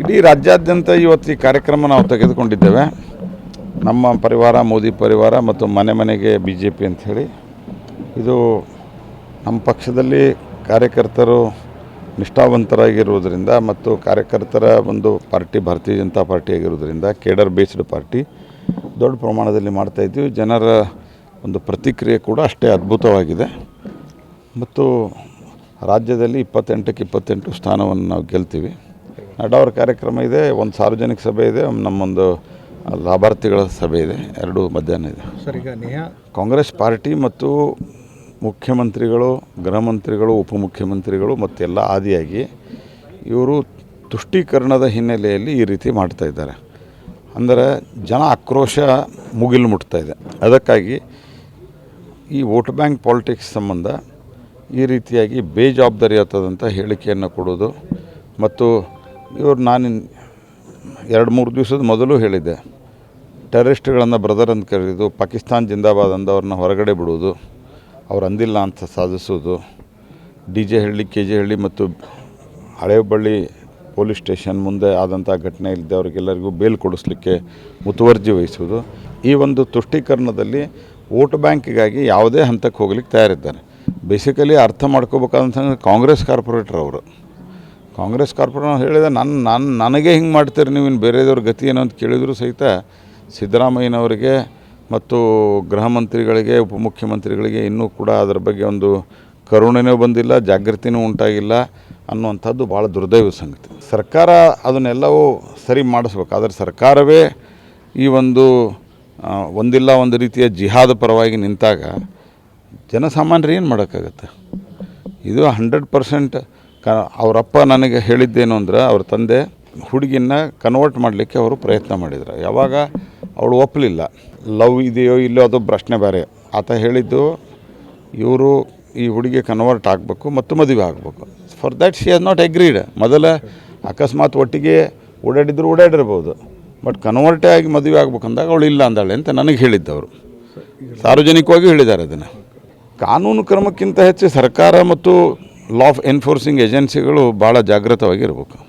ಇಡೀ ರಾಜ್ಯಾದ್ಯಂತ ಇವತ್ತು ಈ ಕಾರ್ಯಕ್ರಮ ನಾವು ತೆಗೆದುಕೊಂಡಿದ್ದೇವೆ. ನಮ್ಮ ಪರಿವಾರ, ಮೋದಿ ಪರಿವಾರ ಮತ್ತು ಮನೆ ಮನೆಗೆ ಬಿ ಜೆ ಪಿ ಅಂಥೇಳಿ ಇದು ನಮ್ಮ ಪಕ್ಷದಲ್ಲಿ ಕಾರ್ಯಕರ್ತರು ನಿಷ್ಠಾವಂತರಾಗಿರುವುದರಿಂದ ಮತ್ತು ಕಾರ್ಯಕರ್ತರ ಒಂದು ಪಾರ್ಟಿ, ಭಾರತೀಯ ಜನತಾ ಪಾರ್ಟಿ ಆಗಿರುವುದರಿಂದ, ಕೇಡರ್ ಬೇಸ್ಡ್ ಪಾರ್ಟಿ ದೊಡ್ಡ ಪ್ರಮಾಣದಲ್ಲಿ ಮಾಡ್ತಾಯಿದ್ದೀವಿ ಜನರ ಒಂದು ಪ್ರತಿಕ್ರಿಯೆ ಕೂಡ ಅಷ್ಟೇ ಅದ್ಭುತವಾಗಿದೆ. ಮತ್ತು ರಾಜ್ಯದಲ್ಲಿ ಇಪ್ಪತ್ತೆಂಟಕ್ಕೆ ಇಪ್ಪತ್ತೆಂಟು ಸ್ಥಾನವನ್ನು ನಾವು ಗೆಲ್ತೀವಿ. ನಡವರ ಕಾರ್ಯಕ್ರಮ ಇದೆ ಒಂದು ಸಾರ್ವಜನಿಕ ಸಭೆ ಇದೆ ನಮ್ಮೊಂದು ಲಾಭಾರ್ಥಿಗಳ ಸಭೆ ಇದೆ ಎರಡು ಮಧ್ಯಾಹ್ನ ಇದೆ. ಸರ್ ಈಗ ನೇಹಾ. ಕಾಂಗ್ರೆಸ್ ಪಾರ್ಟಿ ಮತ್ತು ಮುಖ್ಯಮಂತ್ರಿಗಳು ಗೃಹ ಮಂತ್ರಿಗಳು ಉಪಮುಖ್ಯಮಂತ್ರಿಗಳು ಮತ್ತೆಲ್ಲ ಆದಿಯಾಗಿ ಇವರು ತುಷ್ಟೀಕರಣದ ಹಿನ್ನೆಲೆಯಲ್ಲಿ ಈ ರೀತಿ ಮಾಡ್ತಾ ಇದ್ದಾರೆ. ಅಂದರೆ ಜನ ಆಕ್ರೋಶ ಮುಗಿಲು ಮುಟ್ತಾ ಇದೆ. ಅದಕ್ಕಾಗಿ ಈ ವೋಟ್ ಬ್ಯಾಂಕ್ ಪಾಲಿಟಿಕ್ಸ್ ಸಂಬಂಧ ಈ ರೀತಿಯಾಗಿ ಬೇಜವಾಬ್ದಾರಿಯಾದಂಥ ಹೇಳಿಕೆಯನ್ನು ಕೊಡೋದು ಮತ್ತು ಇವರು ನಾನು ಎರಡು ಮೂರು ದಿವಸದ ಮೊದಲು ಹೇಳಿದ್ದೆ. ಟೆರರಿಸ್ಟ್ಗಳನ್ನು ಬ್ರದರ್ ಅಂತ ಕರೆಯೋದು ಪಾಕಿಸ್ತಾನ್ ಜಿಂದಾಬಾದ್ ಅಂದವ್ರನ್ನ ಹೊರಗಡೆ ಬಿಡುವುದು ಅವ್ರು ಅಂದಿಲ್ಲ ಅಂತ ಸಾಧಿಸೋದು, D J Halli, K J Halli ಮತ್ತು ಹಳೆ ಬಳ್ಳಿ ಪೊಲೀಸ್ ಸ್ಟೇಷನ್ ಮುಂದೆ ಆದಂಥ ಘಟನೆ ಇದ್ದವರಿಗೆಲ್ಲರಿಗೂ ಬೇಲ್ ಕೊಡಿಸ್ಲಿಕ್ಕೆ ಮುತುವರ್ಜಿ ವಹಿಸುವುದು ಈ ಒಂದು ತುಷ್ಟೀಕರಣದಲ್ಲಿ ವೋಟ್ ಬ್ಯಾಂಕಿಗಾಗಿ ಯಾವುದೇ ಹಂತಕ್ಕೆ ಹೋಗ್ಲಿಕ್ಕೆ ತಯಾರಿದ್ದಾರೆ. ಬೇಸಿಕಲಿ ಅರ್ಥ ಮಾಡ್ಕೋಬೇಕಾದಂತಂದ್ರೆ ಕಾಂಗ್ರೆಸ್ ಕಾರ್ಪೊರೇಟರ್ ಅವರು. ಕಾಂಗ್ರೆಸ್ ಕಾರ್ಪೊರೇಟರ್ ಹೇಳಿದ ನನ್ನ ನಾನು, ನನಗೆ ಹಿಂಗೆ ಮಾಡ್ತೀರಿ ನೀವು ಇನ್ನು ಬೇರೆದವ್ರ ಗತಿ ಏನು ಅಂತ ಕೇಳಿದ್ರು ಸಹಿತ ಸಿದ್ದರಾಮಯ್ಯನವರಿಗೆ ಮತ್ತು ಗೃಹ ಮಂತ್ರಿಗಳಿಗೆ ಉಪಮುಖ್ಯಮಂತ್ರಿಗಳಿಗೆ ಇನ್ನೂ ಕೂಡ ಅದರ ಬಗ್ಗೆ ಒಂದು ಕರುಣೆನೂ ಬಂದಿಲ್ಲ, ಜಾಗೃತಿನೂ ಉಂಟಾಗಿಲ್ಲ ಅನ್ನುವಂಥದ್ದು ಭಾಳ ದುರ್ದೈವ ಸಂಗತಿ. ಸರ್ಕಾರ ಅದನ್ನೆಲ್ಲವೂ ಸರಿ ಮಾಡಿಸ್ಬೇಕು. ಆದರೆ ಸರ್ಕಾರವೇ ಈ ಒಂದು ಒಂದಿಲ್ಲ ಒಂದು ರೀತಿಯ ಜಿಹಾದ ಪರವಾಗಿ ನಿಂತಾಗ ಜನಸಾಮಾನ್ಯರು ಏನು ಮಾಡೋಕ್ಕಾಗತ್ತೆ? ಇದು ಹಂಡ್ರೆಡ್ ಪರ್ಸೆಂಟ್ ಅವರಪ್ಪ ನನಗೆ ಹೇಳಿದ್ದೇನು ಅಂದ್ರೆ ಅವ್ರ ತಂದೆ ಹುಡುಗಿನ ಕನ್ವರ್ಟ್ ಮಾಡಲಿಕ್ಕೆ ಅವರು ಪ್ರಯತ್ನ ಮಾಡಿದ್ರು. ಯಾವಾಗ? ಅವಳು ಒಪ್ಪಲಿಲ್ಲ ಲವ್ ಇದೆಯೋ ಇಲ್ಲೋ ಅದು ಪ್ರಶ್ನೆ ಬೇರೆ. ಆತ ಹೇಳಿದ್ದು, ಇವರು ಈ ಹುಡುಗಿ ಕನ್ವರ್ಟ್ ಆಗಬೇಕು ಮತ್ತು ಮದುವೆ ಆಗಬೇಕು. For that she has not agreed ಮೊದಲ ಅಕಸ್ಮಾತ್ ಒಟ್ಟಿಗೆ ಓಡಾಡಿದ್ರು ಓಡಾಡಿರ್ಬೋದು. ಬಟ್ ಕನ್ವರ್ಟೇ ಆಗಿ ಮದುವೆ ಆಗ್ಬೇಕಂದಾಗ ಅವಳು ಇಲ್ಲ ಅಂದಾಳೆ ಅಂತ ನನಗೆ ಹೇಳಿದ್ದವರು ಸಾರ್ವಜನಿಕವಾಗಿ ಹೇಳಿದ್ದಾರೆ ಅದನ್ನು. ಕಾನೂನು ಕ್ರಮಕ್ಕಿಂತ ಹೆಚ್ಚು ಸರ್ಕಾರ ಮತ್ತು ಲಾ ಎನ್ಫೋರ್ಸಿಂಗ್ ಏಜೆನ್ಸಿಗಳು ಭಾಳ ಜಾಗೃತವಾಗಿರಬೇಕು.